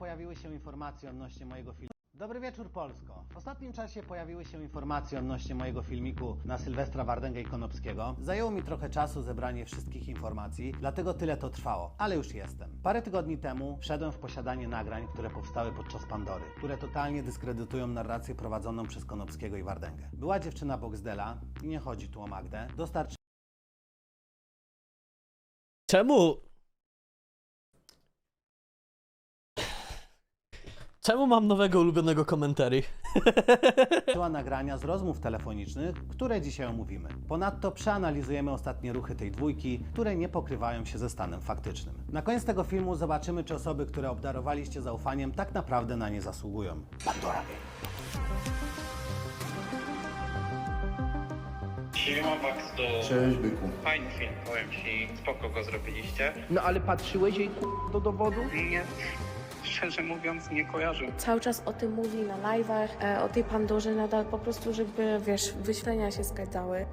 Pojawiły się informacje odnośnie mojego filmu. Dobry wieczór Polsko. W ostatnim czasie pojawiły się informacje odnośnie mojego filmiku na Sylwestra Wardęga i Konopskiego. Zajęło mi trochę czasu zebranie wszystkich informacji, dlatego tyle to trwało, ale już jestem. Parę tygodni temu wszedłem w posiadanie nagrań, które powstały podczas Pandory, które totalnie dyskredytują narrację prowadzoną przez Konopskiego i Wardęgę. Była dziewczyna Boxdela, i nie chodzi tu o Magdę, dostarczyła Czemu? Czemu mam nowego ulubionego komentarzy? Była nagrania z rozmów telefonicznych, które dzisiaj omówimy. Ponadto przeanalizujemy ostatnie ruchy tej dwójki, które nie pokrywają się ze stanem faktycznym. Na koniec tego filmu zobaczymy, czy osoby, które obdarowaliście zaufaniem, tak naprawdę na nie zasługują. Pandora Siema Baxto. Cześć byku. Fajny film, powiem ci. Spoko go zrobiliście. No ale patrzyłeś jej ku- do dowodu? Nie, szczerze mówiąc, nie kojarzę. cały czas o tym mówi na live'ach, e, o tej Pandorze nadal po prostu, żeby, wiesz, wyświetlenia się zgadzały.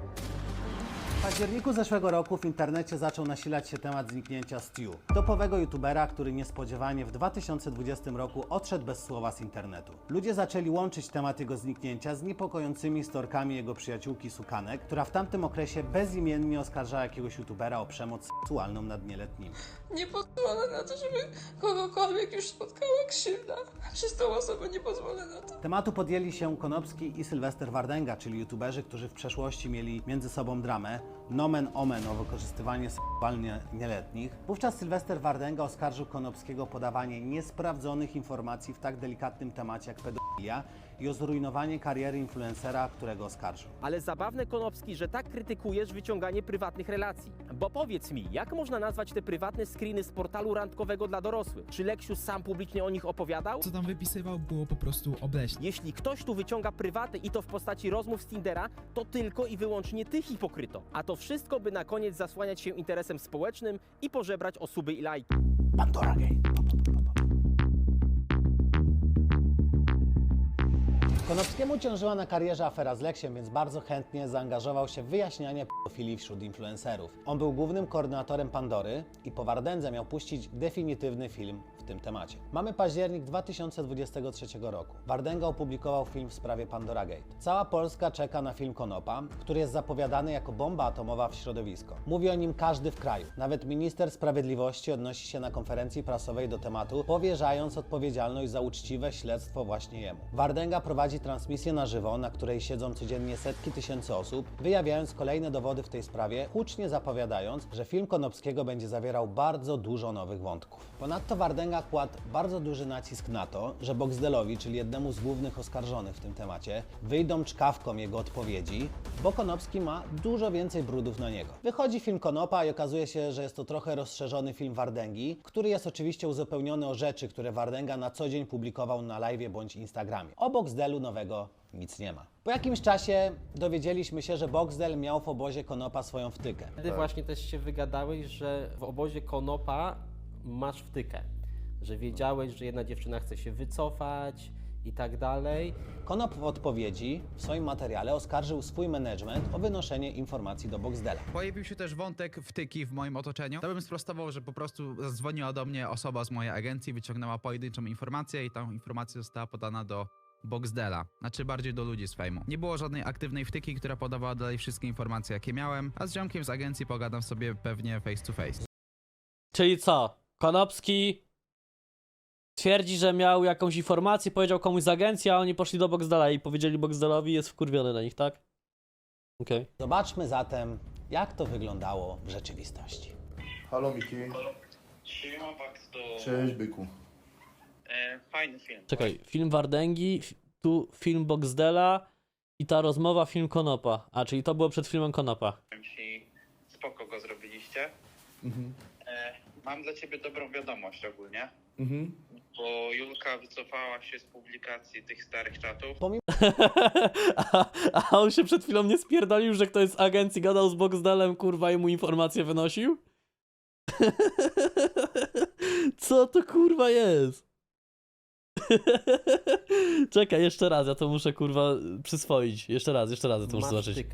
W październiku zeszłego roku w internecie zaczął nasilać się temat zniknięcia Stu, topowego youtubera, który niespodziewanie w 2020 roku odszedł bez słowa z internetu. Ludzie zaczęli łączyć temat jego zniknięcia z niepokojącymi storkami jego przyjaciółki Sukanek, która w tamtym okresie bezimiennie oskarżała jakiegoś youtubera o przemoc seksualną nad nieletnimi. Nie pozwolę na to, żeby kogokolwiek już spotkała krzywda. Przez tą osobę nie pozwolę na to. Tematu podjęli się Konopski i Sylwester Wardęga, czyli youtuberzy, którzy w przeszłości mieli między sobą dramę, nomen omen o wykorzystywanie seksualnie nieletnich. Wówczas Sylwester Wardęga oskarżył Konopskiego o podawanie niesprawdzonych informacji w tak delikatnym temacie jak pedofilia i o zrujnowanie kariery influencera, którego oskarżył. Ale zabawne Konopski, że tak krytykujesz wyciąganie prywatnych relacji. Bo powiedz mi, jak można nazwać te prywatne screeny z portalu randkowego dla dorosłych? Czy Leksius sam publicznie o nich opowiadał? co tam wypisywał, było po prostu obleśne. Jeśli ktoś tu wyciąga prywaty i to w postaci rozmów z Tindera, to tylko i wyłącznie ty hipokryto. A to wszystko, by na koniec zasłaniać się interesem społecznym i pożebrać osoby i lajki. Pandora Gay. Konopskiemu ciążyła na karierze afera z Leksiem, więc bardzo chętnie zaangażował się w wyjaśnianie pedofilii wśród influencerów. On był głównym koordynatorem Pandory i po Wardędze miał puścić definitywny film w tym temacie. Mamy październik 2023 roku. Wardęga opublikował film w sprawie Pandora Gate. Cała Polska czeka na film Konopa, który jest zapowiadany jako bomba atomowa w środowisko. Mówi o nim każdy w kraju. Nawet minister sprawiedliwości odnosi się na konferencji prasowej do tematu, powierzając odpowiedzialność za uczciwe śledztwo właśnie jemu. Wardęga prowadzi transmisję na żywo, na której siedzą codziennie setki tysięcy osób, wyjawiając kolejne dowody w tej sprawie, hucznie zapowiadając, że film Konopskiego będzie zawierał bardzo dużo nowych wątków. Ponadto Wardęga kładł bardzo duży nacisk na to, że Boxdelowi, czyli jednemu z głównych oskarżonych w tym temacie, wyjdą czkawką jego odpowiedzi, bo Konopski ma dużo więcej brudów na niego. Wychodzi film Konopa i okazuje się, że jest to trochę rozszerzony film Wardęgi, który jest oczywiście uzupełniony o rzeczy, które Wardęga na co dzień publikował na live bądź Instagramie. O Boxdelu nowego nic nie ma. Po jakimś czasie dowiedzieliśmy się, że Boxdel miał w obozie Konopa swoją wtykę. Wtedy właśnie też się wygadałeś, że w obozie Konopa masz wtykę. Że wiedziałeś, że jedna dziewczyna chce się wycofać i tak dalej. Konop w odpowiedzi w swoim materiale oskarżył swój management o wynoszenie informacji do Boxdela. Pojawił się też wątek wtyki w moim otoczeniu. To bym sprostował, że po prostu zadzwoniła do mnie osoba z mojej agencji, wyciągnęła pojedynczą informację i ta informacja została podana do Boxdela, znaczy bardziej do ludzi z fejmu. Nie było żadnej aktywnej wtyki, która podawała dalej wszystkie informacje, jakie miałem, a z ziomkiem z agencji pogadam sobie pewnie face to face. Czyli co? Konopski twierdzi, że miał jakąś informację, powiedział komuś z agencji, a oni poszli do Boxdela i powiedzieli Boxdelowi jest wkurwiony na nich, tak? Okej. Zobaczmy zatem, jak to wyglądało w rzeczywistości. Halo Miki. Siema. Cześć byku. E, fajny film. Czekaj, film Wardęgi, tu film Boxdela i ta rozmowa film Konopa. A, czyli to było przed filmem Konopa. Powiem ci, spoko go zrobiliście. Mhm. E, mam dla ciebie dobrą wiadomość ogólnie, Mhm. bo Julka wycofała się z publikacji tych starych czatów. a, a on się przed chwilą nie spierdolił, że ktoś z agencji gadał z Boxdelem, kurwa, i mu informacje wynosił? Co to kurwa jest? Czekaj, jeszcze raz, ja to muszę kurwa przyswoić. Jeszcze raz, jeszcze raz, ja to muszę masz zobaczyć.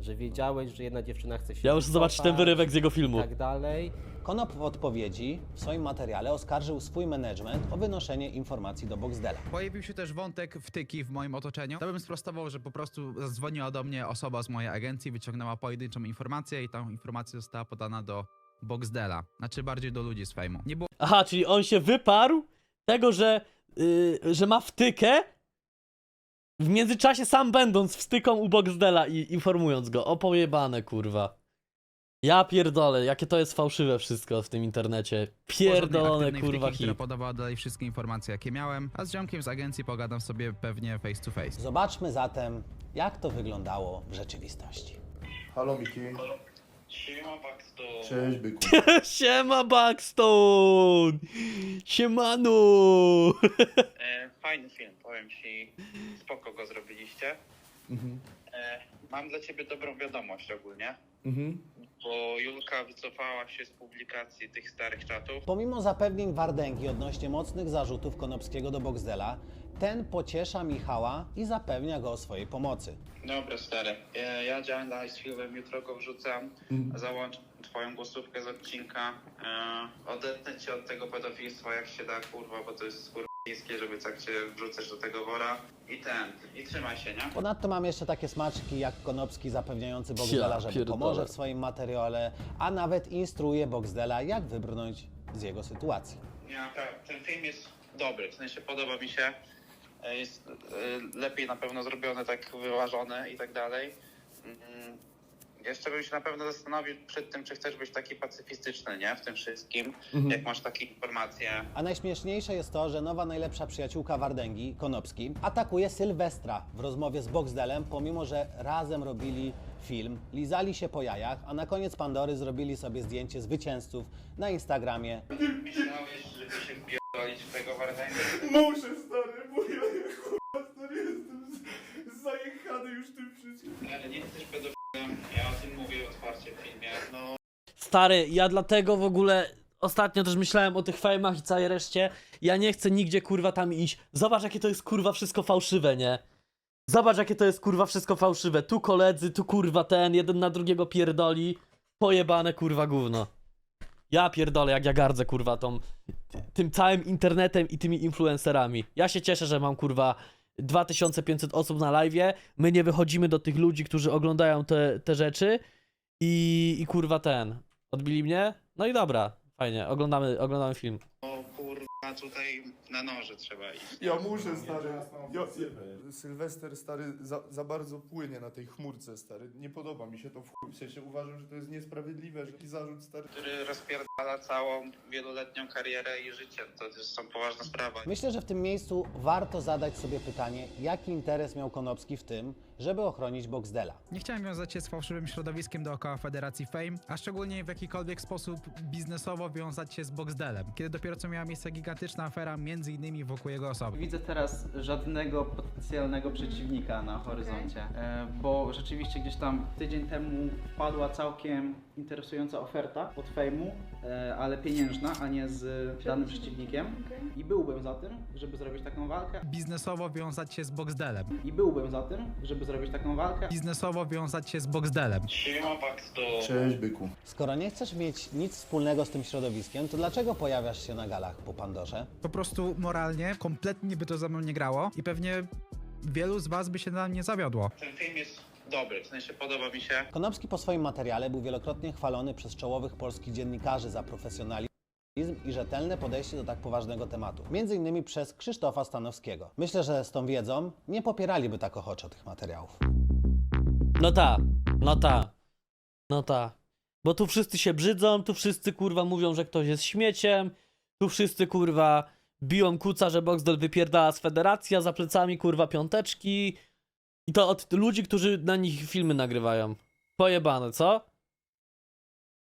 że wiedziałeś, że jedna dziewczyna chce się Ja muszę zobaczyć ten wycofać wyrywek z jego i filmu. tak dalej. Konop w odpowiedzi w swoim materiale oskarżył swój management o wynoszenie informacji do Boxdela. Pojawił się też wątek wtyki w moim otoczeniu. To bym sprostował, że po prostu zadzwoniła do mnie osoba z mojej agencji, wyciągnęła pojedynczą informację i ta informacja została podana do Boxdela. Znaczy bardziej do ludzi z fejmu. Nie było Aha, czyli on się wyparł tego, że, yy, że ma wtykę, w międzyczasie sam będąc wstyką u Boxdela i informując go. O pojebane, kurwa. Ja pierdolę, jakie to jest fałszywe wszystko w tym internecie. Pierdolone, kurwa, wtyki, która hit. podawała dalej wszystkie informacje, jakie miałem, a z ziomkiem z agencji pogadam sobie pewnie face to face. Zobaczmy zatem, jak to wyglądało w rzeczywistości. Halo Miki. Siema, Baxto. Cześć byku. Siema, Buxstone! Siemanu! E, fajny film, powiem ci. Spoko go zrobiliście. Mhm. E, mam dla ciebie dobrą wiadomość ogólnie, Mhm. Bo Julka wycofała się z publikacji tych starych czatów. Pomimo zapewnień Wardęgi odnośnie mocnych zarzutów Konopskiego do Boxdela, ten pociesza Michała i zapewnia go o swojej pomocy. Dobra, stary. E, ja działam dalej z filmem, jutro go wrzucam. Mhm. Załączę twoją głosówkę z odcinka. E, odetnę cię od tego pedofilstwa jak się da, kurwa, bo to jest kurwa niskie, żeby tak cię wrzucać do tego wora. I ten, i trzymaj się, nie? Ponadto mam jeszcze takie smaczki jak Konopski zapewniający Boxdela, że pierdolę. pomoże w swoim materiale, a nawet instruuje Boxdela, jak wybrnąć z jego sytuacji. Ten film jest dobry, w sensie podoba mi się. E, Jest e, lepiej na pewno zrobiony, tak wyważony i tak dalej. Mm, Jeszcze bym się na pewno zastanowił przed tym, czy chcesz być taki pacyfistyczny, nie? W tym wszystkim, jak masz takie informacje. A najśmieszniejsze jest to, że nowa najlepsza przyjaciółka Wardęgi, Konopski, atakuje Sylwestra w rozmowie z Boxdelem, pomimo że razem robili film, lizali się po jajach, a na koniec Pandory zrobili sobie zdjęcie zwycięzców na Instagramie. Myślałeś, żeby się wpierdolić w tego Wardęgę? Muszę stary, bo ja kurwa stary jestem zajechany już tym wszystkim. Ale nie jesteś pedofilem, ja o tym otwarcie. No, Stary, ja dlatego w ogóle ostatnio też myślałem o tych fejmach i całej reszcie. Ja nie chcę nigdzie kurwa tam iść. Zobacz, jakie to jest kurwa wszystko fałszywe, nie? Zobacz, jakie to jest kurwa wszystko fałszywe. Tu koledzy, tu kurwa ten, jeden na drugiego pierdoli. Pojebane kurwa gówno. Ja pierdolę, jak ja gardzę kurwa tą, tym całym internetem i tymi influencerami. Ja się cieszę, że mam kurwa 2500 osób na live. My nie wychodzimy do tych ludzi, którzy oglądają te, te rzeczy. I, I kurwa ten. Odbili mnie? No i dobra, fajnie, oglądamy, oglądamy film. o kurwa, tutaj na noże trzeba iść. Ja muszę stary. Ja, Sylwester stary za, za bardzo płynie na tej chmurce stary. Nie podoba mi się to w chuj. W sensie uważam, że to jest niesprawiedliwe, że taki zarzut stary. który rozpierdala całą wieloletnią karierę i życie. To jest są poważna sprawa. Myślę, że w tym miejscu warto zadać sobie pytanie, jaki interes miał Konopski w tym, żeby ochronić Boxdela. Nie chciałem wiązać się z fałszywym środowiskiem dookoła Federacji Fame, a szczególnie w jakikolwiek sposób biznesowo wiązać się z Boxdelem, kiedy dopiero co miała miejsce gigantyczna afera między innymi wokół jego osoby. Widzę teraz żadnego potencjalnego przeciwnika na horyzoncie, e, bo rzeczywiście gdzieś tam tydzień temu wpadła całkiem interesująca oferta od fejmu, e, ale pieniężna, a nie z danym przeciwnikiem. I byłbym za tym, żeby zrobić taką walkę. Biznesowo wiązać się z Boxdelem. I byłbym za tym, żeby zrobić taką walkę. Biznesowo wiązać się z Boxdelem. Siema. Cześć byku. Skoro nie chcesz mieć nic wspólnego z tym środowiskiem, to dlaczego pojawiasz się na galach po Pandorze? Po prostu moralnie kompletnie by to ze mną nie grało i pewnie wielu z was by się na mnie zawiodło. Ten film jest dobry, w sensie podoba mi się. Konopski po swoim materiale był wielokrotnie chwalony przez czołowych polskich dziennikarzy za profesjonalizm i rzetelne podejście do tak poważnego tematu. Między innymi przez Krzysztofa Stanowskiego. Myślę, że z tą wiedzą nie popieraliby tak ochoczo tych materiałów. No ta, no ta, no ta. Bo tu wszyscy się brzydzą, tu wszyscy kurwa mówią, że ktoś jest śmieciem, tu wszyscy kurwa biją kuca, że Boxdel wypierdala z federacji, a za plecami kurwa piąteczki. I to od ludzi, którzy na nich filmy nagrywają. Pojebane, co?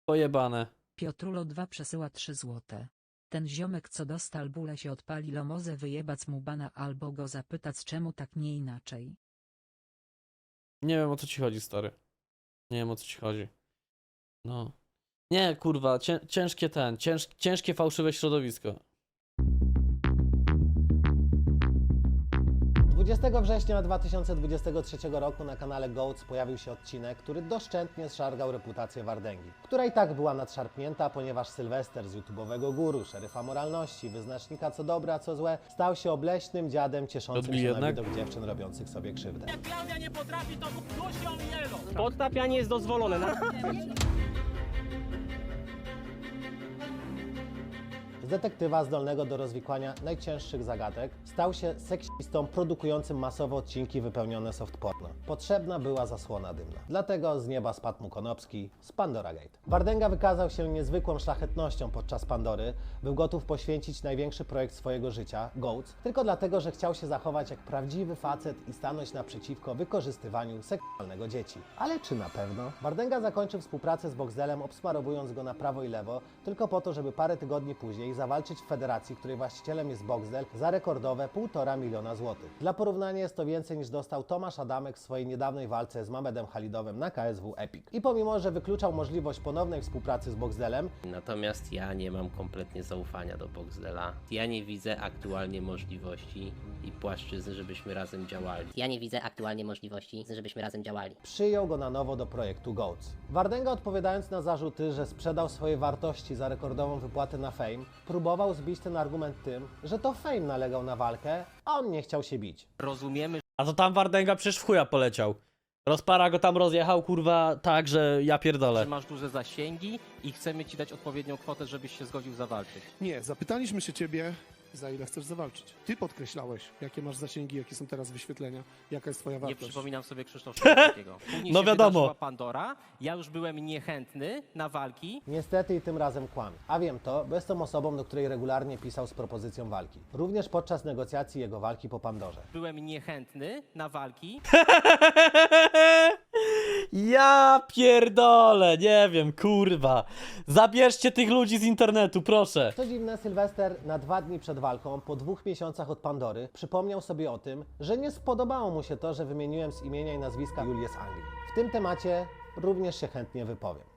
Pojebane. Piotrulo 2 przesyła 3 złote. Ten ziomek co dostal bóle się odpali lomozę wyjebac mu bana albo go zapytać czemu tak nie inaczej. Nie wiem o co ci chodzi, stary. Nie wiem o co ci chodzi. No. Nie, kurwa, cię, ciężkie ten, cięż, ciężkie fałszywe środowisko. 20 września 2023 roku na kanale Goats pojawił się odcinek, który doszczętnie zszargał reputację Wardęgi, która i tak była nadszarpnięta, ponieważ Sylwester z YouTube'owego guru, szeryfa moralności, wyznacznika co dobre, a co złe, stał się obleśnym dziadem cieszącym Odbij się jednak. na widok dziewczyn robiących sobie krzywdę. Podtapianie jest dozwolone. Na... Z detektywa zdolnego do rozwikłania najcięższych zagadek stał się seksistą produkującym masowe odcinki wypełnione softporno. Potrzebna była zasłona dymna. Dlatego z nieba spadł mu Konopski z Pandora Gate. Wardęga wykazał się niezwykłą szlachetnością podczas Pandory. Był gotów poświęcić największy projekt swojego życia, Goats, tylko dlatego, że chciał się zachować jak prawdziwy facet i stanąć naprzeciwko wykorzystywaniu seksualnego dzieci. Ale czy na pewno? Wardęga zakończył współpracę z Boxdelem, obsmarowując go na prawo i lewo, tylko po to, żeby parę tygodni później zawalczyć w federacji, której właścicielem jest Boxdel, za rekordowe 1,5 miliona złotych. Dla porównania jest to więcej niż dostał Tomasz Adamek w swojej niedawnej walce z Mamedem Halidowem na KSW Epic. I pomimo, że wykluczał możliwość ponownej współpracy z Boxdelem, Natomiast ja nie mam kompletnie zaufania do Boxdela. Ja nie widzę aktualnie możliwości i płaszczyzny, żebyśmy razem działali. Ja nie widzę aktualnie możliwości, żebyśmy razem działali. przyjął go na nowo do projektu Goats. Wardęga odpowiadając na zarzuty, że sprzedał swoje wartości za rekordową wypłatę na Fame, próbował zbić ten argument tym, że to Fame nalegał na walkę, a on nie chciał się bić. Rozumiemy, A to tam Wardęga przecież w chuja poleciał. Rozpara go tam rozjechał, kurwa, tak, że ja że pierdolę. masz duże zasięgi i chcemy ci dać odpowiednią kwotę, żebyś się zgodził zawalczyć. Nie, zapytaliśmy się ciebie, za ile chcesz zawalczyć. Ty podkreślałeś, jakie masz zasięgi, jakie są teraz wyświetlenia, jaka jest twoja Nie wartość. przypominam sobie Krzysztof takiego. No się wiadomo. Pandora, ja już byłem niechętny na walki, Niestety i tym razem kłamie. A wiem to, bo jestem osobą, do której regularnie pisał z propozycją walki. Również podczas negocjacji jego walki po Pandorze. byłem niechętny na walki, Ja pierdolę, nie wiem, kurwa. Zabierzcie tych ludzi z internetu, proszę. Co dziwne, Sylwester na dwa dni przed walką, po dwóch miesiącach od Pandory, przypomniał sobie o tym, że nie spodobało mu się to, że wymieniłem z imienia i nazwiska Julię z Anglii. W tym temacie również się chętnie wypowiem.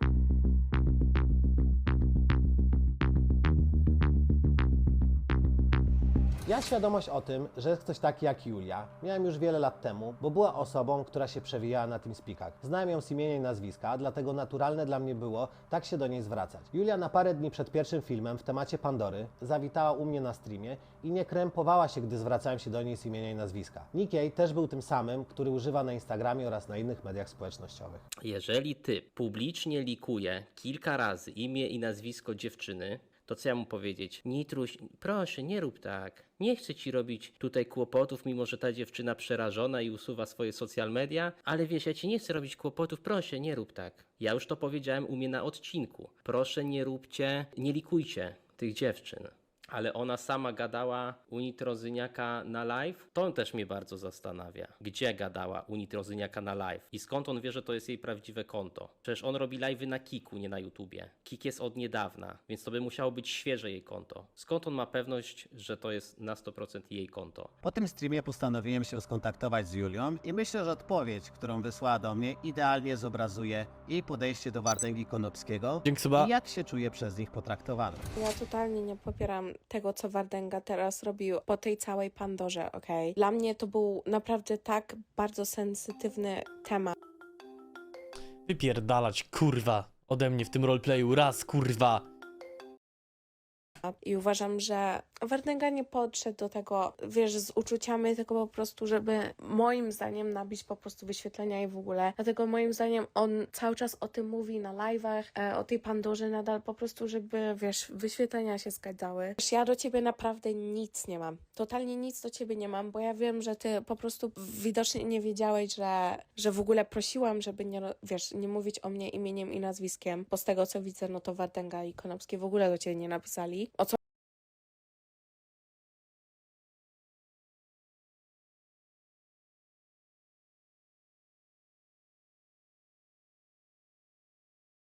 Ja świadomość o tym, że jest ktoś taki jak Julia, miałem już wiele lat temu, bo była osobą, która się przewijała na tym spikach. Znałem ją z imienia i nazwiska, dlatego naturalne dla mnie było tak się do niej zwracać. Julia na parę dni przed pierwszym filmem w temacie Pandory zawitała u mnie na streamie i nie krępowała się, gdy zwracałem się do niej z imienia i nazwiska. Nikiej też był tym samym, który używa na Instagramie oraz na innych mediach społecznościowych. Jeżeli ty publicznie likuje kilka razy imię i nazwisko dziewczyny, to co ja mu powiedzieć? Nitruś, proszę, nie rób tak. Nie chcę ci robić tutaj kłopotów, mimo że ta dziewczyna przerażona i usuwa swoje social media, ale wiesz, ja ci nie chcę robić kłopotów, proszę, nie rób tak. Ja już to powiedziałem u mnie na odcinku. Proszę, nie róbcie, nie likujcie tych dziewczyn. Ale ona sama gadała u Nitrozyniaka na live? To też mnie bardzo zastanawia. Gdzie gadała u Nitrozyniaka na live? I skąd on wie, że to jest jej prawdziwe konto? Przecież on robi live'y na Kiku, nie na YouTubie. Kik jest od niedawna, więc to by musiało być świeże jej konto. Skąd on ma pewność, że to jest na 100% jej konto? Po tym streamie postanowiłem się skontaktować z Julią i myślę, że odpowiedź, którą wysłała do mnie, idealnie zobrazuje jej podejście do Wardęgi Konopskiego Dzięki suba. i jak się czuje przez nich potraktowany. Ja totalnie nie popieram tego, co Wardęga teraz robił po tej całej Pandorze, okej? Dla mnie to był naprawdę tak bardzo sensytywny temat. Wypierdalać, kurwa, ode mnie w tym roleplayu, raz, kurwa. I uważam, że Wardęga nie podszedł do tego, wiesz, z uczuciami, tylko po prostu, żeby moim zdaniem nabić po prostu wyświetlenia i w ogóle. Dlatego moim zdaniem on cały czas o tym mówi na live'ach, e, o tej Pandorze nadal po prostu, żeby, wiesz, wyświetlenia się zgadzały. Wiesz, ja do ciebie naprawdę nic nie mam. Totalnie nic do ciebie nie mam, bo ja wiem, że ty po prostu widocznie nie wiedziałeś, że, że w ogóle prosiłam, żeby nie, wiesz, nie mówić o mnie imieniem i nazwiskiem, bo z tego co widzę, no to Wardęga i Konopski w ogóle do ciebie nie napisali. O co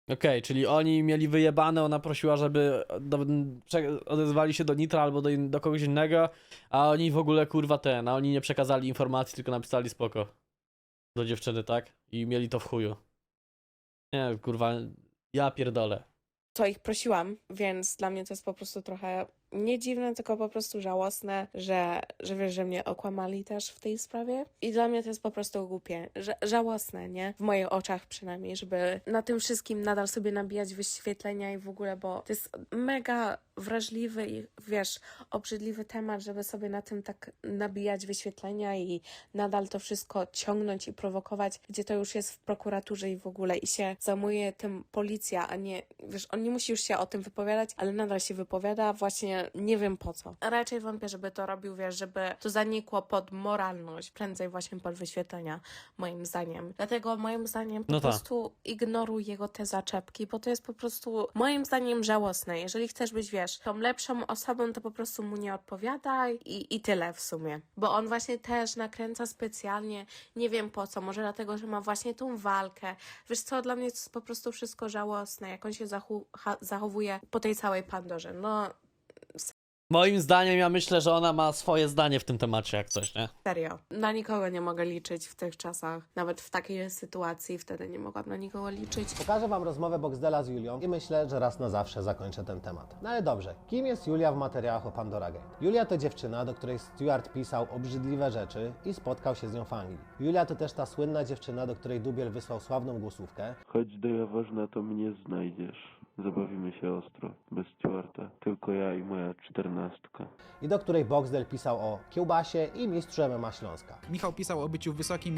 Okej, czyli oni mieli wyjebane, ona prosiła, żeby do, odezwali się do Nitra albo do, do kogoś innego, a oni w ogóle kurwa ten, a oni nie przekazali informacji, tylko napisali spoko. Do dziewczyny, tak? I mieli to w chuju. Nie, kurwa, ja pierdolę. co ich prosiłam, więc dla mnie to jest po prostu trochę nie dziwne, tylko po prostu żałosne, że, że wiesz, że mnie okłamali też w tej sprawie. I dla mnie to jest po prostu głupie, żałosne, nie? W moich oczach przynajmniej, żeby na tym wszystkim nadal sobie nabijać wyświetlenia i w ogóle, bo to jest mega wrażliwy i wiesz, obrzydliwy temat, żeby sobie na tym tak nabijać wyświetlenia i nadal to wszystko ciągnąć i prowokować, gdzie to już jest w prokuraturze i w ogóle i się zajmuje tym policja, a nie, wiesz, on nie musi już się o tym wypowiadać, ale nadal się wypowiada, właśnie nie wiem po co. Raczej wątpię, żeby to robił, wiesz, żeby to zanikło pod moralność, prędzej właśnie pod wyświetlenia, moim zdaniem. Dlatego moim zdaniem po No tak. prostu ignoruj jego te zaczepki, bo to jest po prostu moim zdaniem żałosne. Jeżeli chcesz być, wiesz, tą lepszą osobą, to po prostu mu nie odpowiadaj i, i tyle w sumie. Bo on właśnie też nakręca specjalnie, nie wiem po co, może dlatego, że ma właśnie tą walkę. Wiesz co, dla mnie to jest po prostu wszystko żałosne, jak on się zachu- ha- zachowuje po tej całej Pandorze. No, Moim zdaniem, ja myślę, że ona ma swoje zdanie w tym temacie, jak coś, nie? serio. Na nikogo nie mogę liczyć w tych czasach. Nawet w takiej sytuacji wtedy nie mogłam na nikogo liczyć. Pokażę Wam rozmowę Boxdela z Julią i myślę, że raz na zawsze zakończę ten temat. No ale dobrze, kim jest Julia w materiałach o Pandora Gate? Julia to dziewczyna, do której Stewart pisał obrzydliwe rzeczy i spotkał się z nią w Anglii. Julia to też ta słynna dziewczyna, do której Dubiel wysłał sławną głosówkę. Chodź do Jaworzna, to mnie znajdziesz. Zabawimy się ostro, bez Stewarta. Tylko ja i moja czternastka. i do której Boxdel pisał o kiełbasie i mistrzu MMA Śląska. Michał pisał o byciu wysokim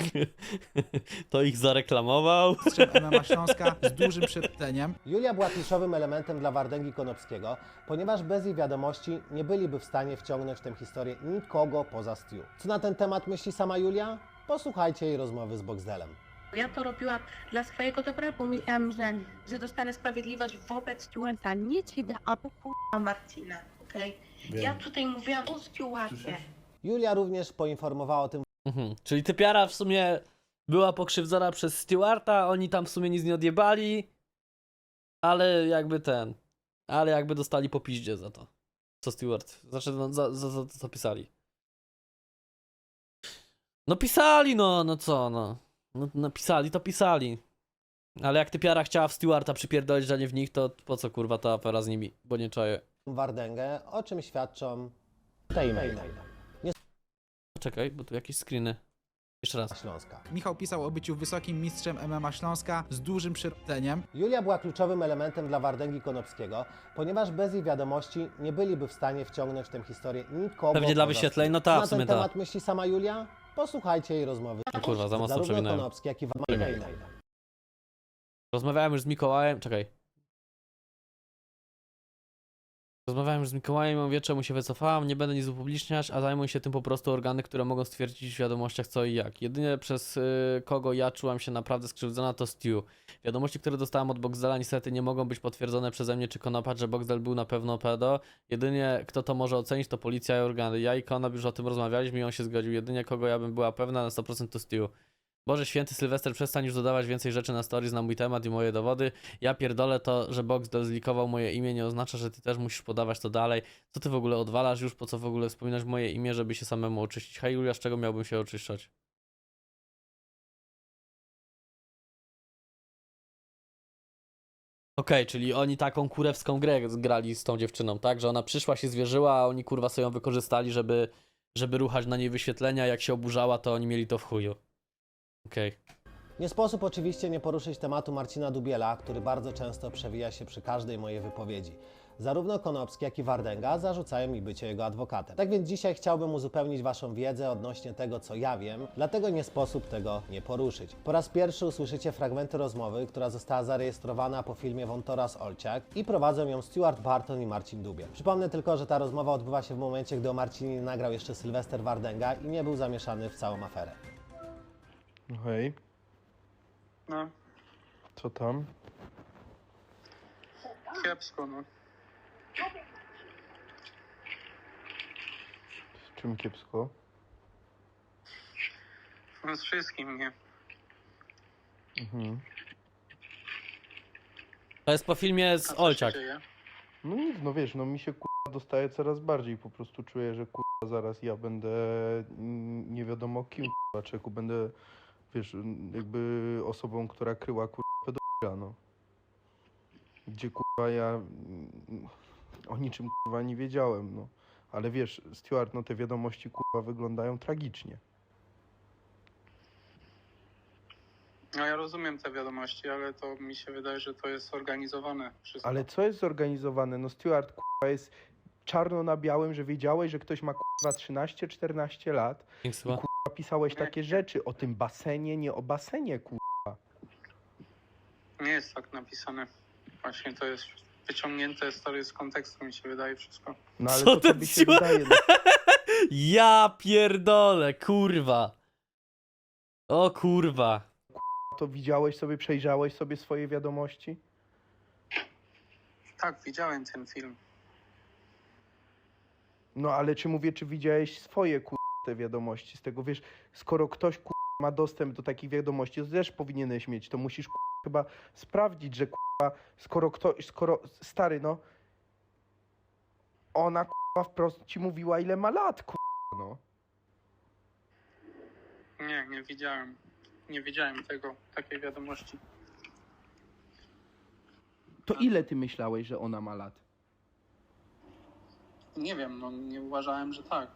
To ich zareklamował. mistrzem MMA Śląska z dużym przyrodzeniem. Julia była kluczowym elementem dla Wardęgi Konopskiego, ponieważ bez jej wiadomości nie byliby w stanie wciągnąć w tę historię nikogo poza Stu. Co na ten temat myśli sama Julia? Posłuchajcie jej rozmowy z Boxdelem. Ja to robiłam dla swojego dobra, bo myślałam, że, że dostanę sprawiedliwość wobec Stuarta, nie ciebie, albo kurwa Marcina, okej? Wiem. Ja tutaj mówiłam o Stuarcie. Julia również poinformowała o tym Mhm. Czyli typiara w sumie była pokrzywdzona przez Stewarta, oni tam w sumie nic nie odjebali, ale jakby ten, ale jakby dostali po piździe za to, co Stewart, znaczy no, za, za, za to, co pisali. No pisali, no, no co, no. No, no pisali, to pisali. Ale jak typiara chciała w Stewarta przypierdolić, że nie w nich, to po co kurwa ta afera z nimi, bo nie czaję. Wardęgę, o czym świadczą te e-maile. Czekaj, bo tu jakieś screeny. Jeszcze raz. Śląska. Michał pisał o byciu wysokim mistrzem MMA Śląska z dużym przyrodzeniem. Julia była kluczowym elementem dla Wardęgi Konopskiego, ponieważ bez jej wiadomości nie byliby w stanie wciągnąć w tę historię nikogo Pewnie dla poza wyświetleń, no tak, Co w sumie na ten temat myśli sama Julia? Posłuchajcie jej rozmowy. No kurwa, za mocno Zarówno przewinąłem. Konopski, jak i E-mail. Wardęga. Rozmawiałem już z Mikołajem. Czekaj. Rozmawiałem już z Mikołajem, on wie czemu się wycofałem, nie będę nic upubliczniać, a zajmują się tym po prostu organy, które mogą stwierdzić w wiadomościach co i jak. Jedynie przez y, kogo ja czułam się naprawdę skrzywdzona to Stu. Wiadomości, które dostałem od Boxdela niestety nie mogą być potwierdzone przeze mnie czy Konopacz, że Boxdel był na pewno pedo. Jedynie kto to może ocenić to policja i organy. Ja i Konop już o tym rozmawialiśmy i on się zgodził. Jedynie kogo ja bym była pewna na 100% to Stu. Boże święty Sylwester, przestań już dodawać więcej rzeczy na stories na mój temat i moje dowody. Ja pierdolę to, że Boxdel zlikował moje imię, nie oznacza, że ty też musisz podawać to dalej. Co ty w ogóle odwalasz już? Po co w ogóle wspominać moje imię, żeby się samemu oczyścić? Hej Julia, z czego miałbym się oczyszczać? Okej, czyli oni taką kurewską grę zgrali z tą dziewczyną, tak? Że ona przyszła, się zwierzyła, a oni kurwa sobie ją wykorzystali, żeby, żeby ruchać na niej wyświetlenia. Jak się oburzała, to oni mieli to w chuju. Okej. Nie sposób oczywiście nie poruszyć tematu Marcina Dubiela, który bardzo często przewija się przy każdej mojej wypowiedzi. Zarówno Konopski, jak i Wardęga zarzucają mi bycie jego adwokatem. Tak więc dzisiaj chciałbym uzupełnić Waszą wiedzę odnośnie tego, co ja wiem, dlatego nie sposób tego nie poruszyć. Po raz pierwszy usłyszycie fragmenty rozmowy, która została zarejestrowana po filmie Wontoras Olciak i prowadzą ją Stuart Barton i Marcin Dubiel. Przypomnę tylko, że ta rozmowa odbywa się w momencie, gdy o Marcinie nagrał jeszcze Sylwester Wardęga i nie był zamieszany w całą aferę. No hej, No, co tam? kiepsko, no. Z czym kiepsko? No z wszystkim, nie? Mhm. To jest po filmie z Olciak. No nic, no wiesz, no mi się kurwa dostaje coraz bardziej, po prostu czuję, że kurwa zaraz ja będę mm, nie wiadomo kim kurwa, czeku, będę, wiesz, jakby osobą, która kryła kurwa pedofila, no. gdzie kurwa ja o niczym kurwa nie wiedziałem, no. Ale wiesz, Stuart, no te wiadomości kurwa wyglądają tragicznie. No ja rozumiem te wiadomości, ale to mi się wydaje, że to jest zorganizowane wszystko. Ale co jest zorganizowane? No Stuart, kurwa, jest czarno na białym, że wiedziałeś, że ktoś ma kurwa 13-14 lat i kurwa pisałeś takie rzeczy o tym basenie, nie o basenie, kurwa. Nie jest tak napisane. Właśnie to jest wyciągnięte stary z kontekstu, mi się wydaje wszystko. No ale Co to ten tobie się wydaje, no. Ja pierdolę, kurwa. O kurwa. To widziałeś sobie, przejrzałeś sobie swoje wiadomości? Tak, widziałem ten film. No ale czy mówię, czy widziałeś swoje kurwa te wiadomości z tego, wiesz, skoro ktoś ma dostęp do takich wiadomości, to też powinieneś mieć, to musisz chyba sprawdzić, że kurwa, skoro ktoś, skoro, stary, no, ona kurwa wprost ci mówiła, ile ma lat, kurwa, no. Nie, nie widziałem. Nie widziałem tego, takiej wiadomości. To ile ty myślałeś, że ona ma lat? Nie wiem, no nie uważałem, że tak.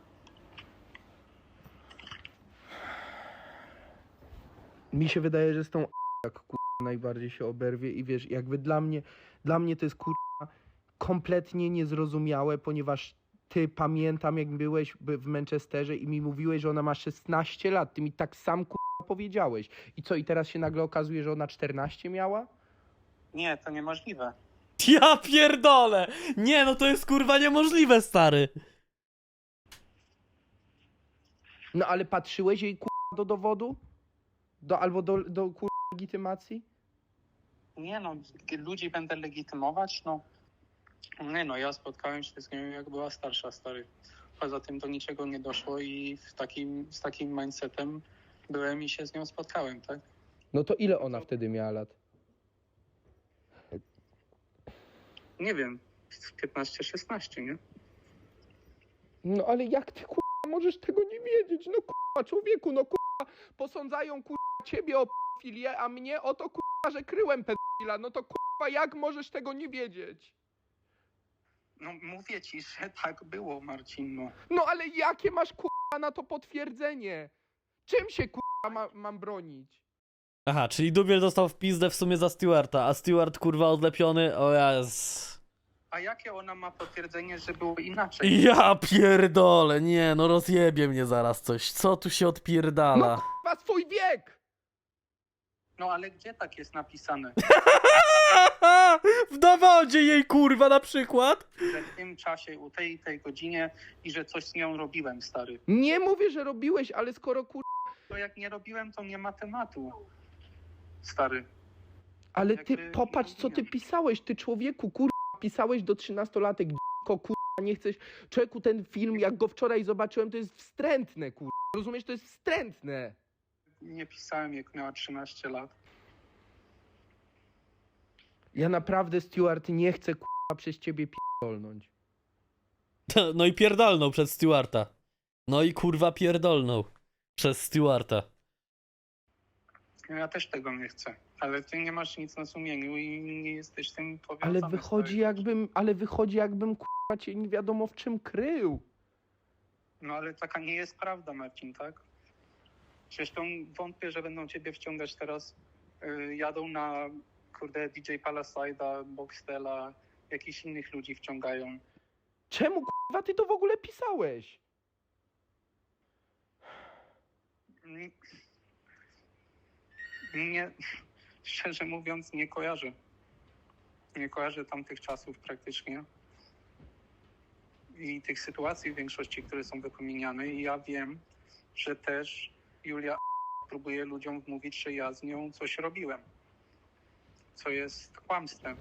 Mi się wydaje, że z tą jak kurwa najbardziej się oberwie i wiesz, jakby dla mnie, dla mnie to jest kurwa kompletnie niezrozumiałe, ponieważ ty pamiętam jak byłeś by- w Manchesterze i mi mówiłeś, że ona ma 16 lat, ty mi tak sam kurwa powiedziałeś. I co, i teraz się nagle okazuje, że ona 14 miała? Nie, to niemożliwe. Ja pierdolę! Nie, no to jest kurwa niemożliwe, stary. No ale patrzyłeś jej kurwa do dowodu? Do, albo do, do kurwa legitymacji? Nie no, ludzi będę legitymować, no. Nie no, ja spotkałem się z nią jak była starsza, stary. Poza tym do niczego nie doszło i w takim, z takim mindsetem byłem i się z nią spotkałem, tak? No to ile ona wtedy miała lat? Nie wiem, 15-16, nie? No ale jak ty kurwa możesz tego nie wiedzieć? No kurwa człowieku, no kurwa posądzają kurwa ciebie o pedofilię, a mnie o to kurwa, że kryłem pedofila. No to kurwa jak możesz tego nie wiedzieć? No mówię ci, że tak było, Marcin, no. No ale jakie masz kurwa na to potwierdzenie? Czym się kurwa ma, mam bronić? Aha, czyli Dubiel dostał w pizdę w sumie za Stewarta, a Stewart kurwa odlepiony, o jas. A jakie ona ma potwierdzenie, że było inaczej? Ja pierdolę, nie, no rozjebie mnie zaraz coś. Co tu się odpierdala? Kurwa swój wiek! No ale gdzie tak jest napisane? w dowodzie jej kurwa na przykład? Że w tym czasie, u tej i tej godzinie i że coś z nią robiłem, stary. Nie mówię, że robiłeś, ale skoro kurwa... To jak nie robiłem, to nie ma tematu. Stary. Ale ty Jakby popatrz, co ty pisałeś, ty człowieku, kurwa, pisałeś do trzynastolatek, dziko, kurwa, nie chcesz... Człowieku, ten film, jak go wczoraj zobaczyłem, to jest wstrętne, kurwa. Rozumiesz, to jest wstrętne. Nie pisałem, jak miała 13 lat. Ja naprawdę, Stuart, nie chcę, kurwa, przez ciebie pierdolnąć. No i pierdolnął przed Stewarta. No i kurwa pierdolnął przez Stewarta. Ja też tego nie chcę. Ale ty nie masz nic na sumieniu i nie jesteś tym Ale powiązany. wychodzi jakbym, ale wychodzi jakbym, kurwa, cię nie wiadomo w czym krył. No ale taka nie jest prawda, Marcin, tak? Zresztą wątpię, że będą ciebie wciągać teraz. Yy, jadą na, kurde, DJ Palaside'a, Boxtela, jakichś innych ludzi wciągają. Czemu, kurwa, ty to w ogóle pisałeś? Nie, nie, szczerze mówiąc, nie kojarzę. Nie kojarzę tamtych czasów praktycznie. I tych sytuacji w większości, które są wypominane. I ja wiem, że też Julia próbuje ludziom wmówić, że ja z nią coś robiłem. Co jest kłamstwem.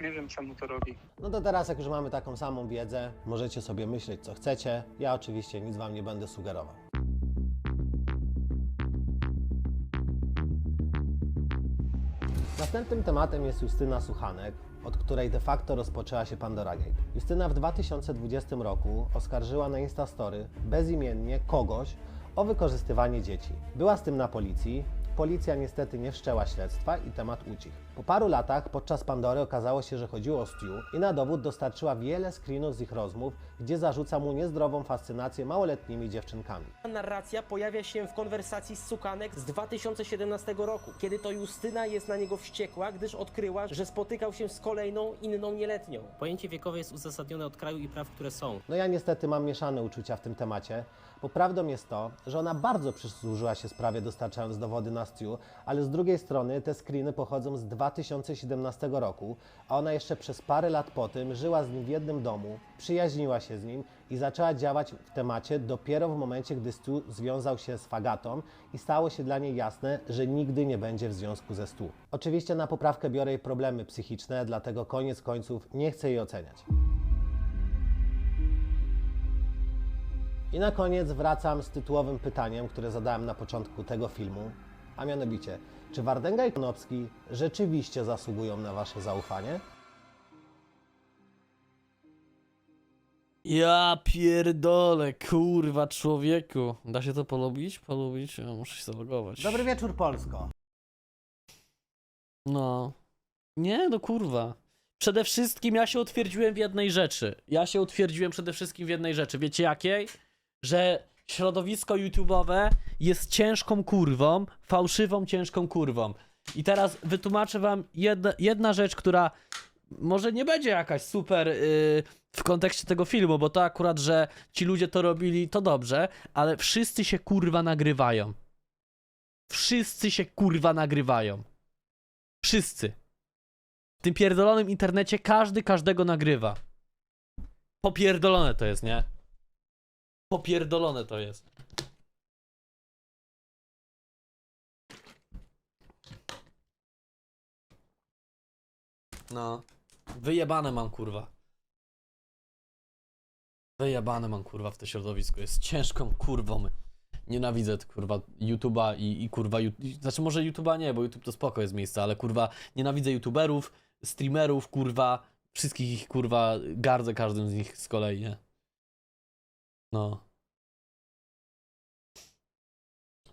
Nie wiem, czemu to robi. No to teraz, jak już mamy taką samą wiedzę, możecie sobie myśleć, co chcecie. Ja oczywiście nic Wam nie będę sugerował. Następnym tematem jest Justyna Suchanek, od której de facto rozpoczęła się Pandora Gate. Justyna w 2020 roku oskarżyła na Instastory bezimiennie kogoś o wykorzystywanie dzieci. Była z tym na policji. Policja niestety nie wszczęła śledztwa i temat ucichł. Po paru latach podczas Pandory okazało się, że chodziło o Stu i na dowód dostarczyła wiele screenów z ich rozmów, gdzie zarzuca mu niezdrową fascynację małoletnimi dziewczynkami. narracja pojawia się w konwersacji z Sukanek z 2017 roku, kiedy to Justyna jest na niego wściekła, gdyż odkryła, że spotykał się z kolejną inną nieletnią. Pojęcie wiekowe jest uzasadnione od kraju i praw, które są. No ja niestety mam mieszane uczucia w tym temacie, bo prawdą jest to, że ona bardzo przysłużyła się sprawie dostarczając dowody na Stu, ale z drugiej strony te screeny pochodzą z 2017 roku, a ona jeszcze przez parę lat po tym żyła z nim w jednym domu, przyjaźniła się z nim i zaczęła działać w temacie dopiero w momencie, gdy Stu związał się z Fagatą i stało się dla niej jasne, że nigdy nie będzie w związku ze Stu. Oczywiście na poprawkę biorę jej problemy psychiczne, dlatego koniec końców nie chcę jej oceniać. I na koniec wracam z tytułowym pytaniem, które zadałem na początku tego filmu, a mianowicie, czy Wardęga i Konopski rzeczywiście zasługują na Wasze zaufanie? Ja pierdolę, kurwa człowieku. Da się to polubić? Polubić? Ja muszę się zalogować. Dobry wieczór, Polsko. No. Nie, no kurwa. Przede wszystkim ja się utwierdziłem w jednej rzeczy. Ja się utwierdziłem przede wszystkim w jednej rzeczy. Wiecie jakiej? Że środowisko YouTube'owe jest ciężką kurwą, fałszywą ciężką kurwą. I teraz wytłumaczę wam jedna, jedna rzecz, która może nie będzie jakaś super yy, w kontekście tego filmu, bo to akurat, że ci ludzie to robili, to dobrze, ale wszyscy się kurwa nagrywają. Wszyscy się kurwa nagrywają. Wszyscy. W tym pierdolonym internecie każdy każdego nagrywa. Popierdolone to jest, nie? Popierdolone to jest. No. Wyjebane mam kurwa. Wyjebane mam kurwa w to środowisko. Jest ciężką kurwą. Nienawidzę kurwa YouTube'a i, i kurwa. Znaczy może YouTube'a nie, bo YouTube to spoko jest miejsce, ale kurwa nienawidzę YouTuberów, streamerów, kurwa. Wszystkich ich kurwa gardzę każdym z nich z kolei, nie? No.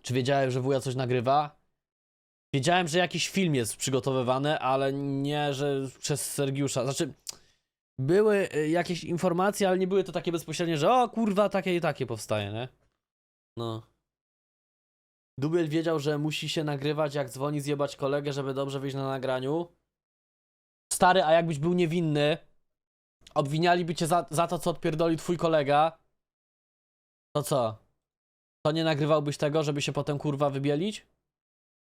Czy wiedziałem, że wuja coś nagrywa? Wiedziałem, że jakiś film jest przygotowywany, ale nie, że przez Sergiusza. Znaczy, były y, jakieś informacje, ale nie były to takie bezpośrednie, że o kurwa, takie i takie powstaje, nie? No. Dubiel wiedział, że musi się nagrywać, jak dzwoni zjebać kolegę, żeby dobrze wyjść na nagraniu. Stary, a jakbyś był niewinny, obwinialiby cię za, za to, co odpierdoli twój kolega, to co? To nie nagrywałbyś tego, żeby się potem kurwa wybielić?